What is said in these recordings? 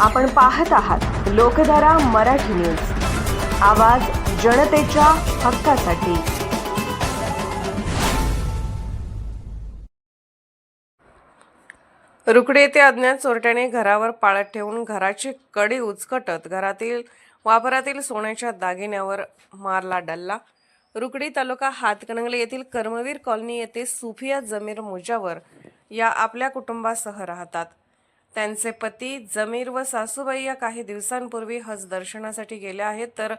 आपण पाहत आहात लोकधारा मराठी न्यूज. आवाज जनतेच्या हक्कासाठी. रुकडे येथे अज्ञात चोरट्याने घरावर पाळत ठेवून घराची कडी उचकटत घरातील वापरातील सोन्याच्या दागिन्यावर मारला डल्ला. रुकडी तालुका हातकणंगले येथील कर्मवीर कॉलनी येथे सुफिया जमीर मुजावर या आपल्या कुटुंबासह राहतात. त्यांचे पती जमीर व सासूबाई या काही दिवसांपूर्वी हज दर्शनासाठी गेल्या आहेत. तर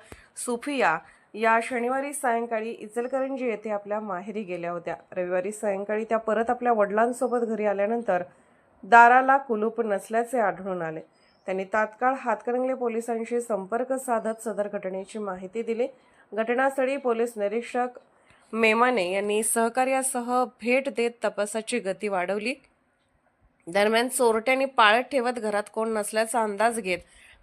सुफिया या शनिवारी सायंकाळी इचलकरंजी येथे आपल्या माहेरी गेल्या होत्या. रविवारी सायंकाळी त्या परत आपल्या वडिलांसोबत घरी आल्यानंतर दाराला कुलूप नसल्याचे आढळून आले. त्यांनी तात्काळ हातकणंगले पोलिसांशी संपर्क साधत सदर घटनेची माहिती दिली. घटनास्थळी पोलीस निरीक्षक मेमाने यांनी सहकार्यासह भेट देत तपासाची गती वाढवली. दरम्यान चोरट्यांनी पाळत ठेवत घरात कोण नसल्याचा अंदाज घेत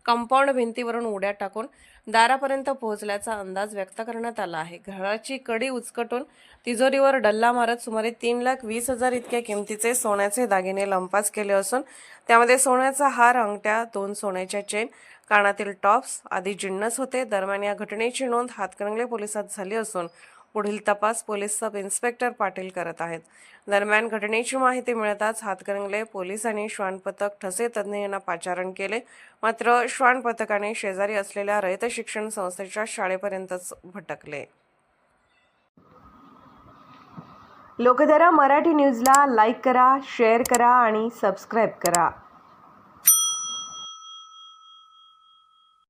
कंपाऊंड भिंतीवरून उड्या टाकून दारापर्यंत पोहोचल्याचा अंदाज व्यक्त करण्यात आला आहे. घराची कडी उचकटून तिजोरीवर डल्ला मारत सुमारे तीन लाख वीस हजार इतक्या किमतीचे सोन्याचे दागिने लंपास केले असून त्यामध्ये सोन्याचा हार अंगठ्या दोन सोन्याच्या चेन कानातील टॉप्स आदी जिन्नस होते. दरम्यान या घटनेची नोंद हातकणंगले पोलिसात झाली असून पुढील तपास पोलीस सब इन्स्पेक्टर पाटील करत आहेत. दरम्यान घटनेची माहिती मिळताच हातकणंगले पोलिसांनी श्वान पथक ठसे तज्ज्ञ यांना पाचारण केले. मात्र श्वान पथकाने शेजारी असलेल्या रयत शिक्षण संस्थेच्या शाळेपर्यंतच भटकले. लोकधारा मराठी न्यूजला लाईक करा शेअर करा आणि सबस्क्राईब करा.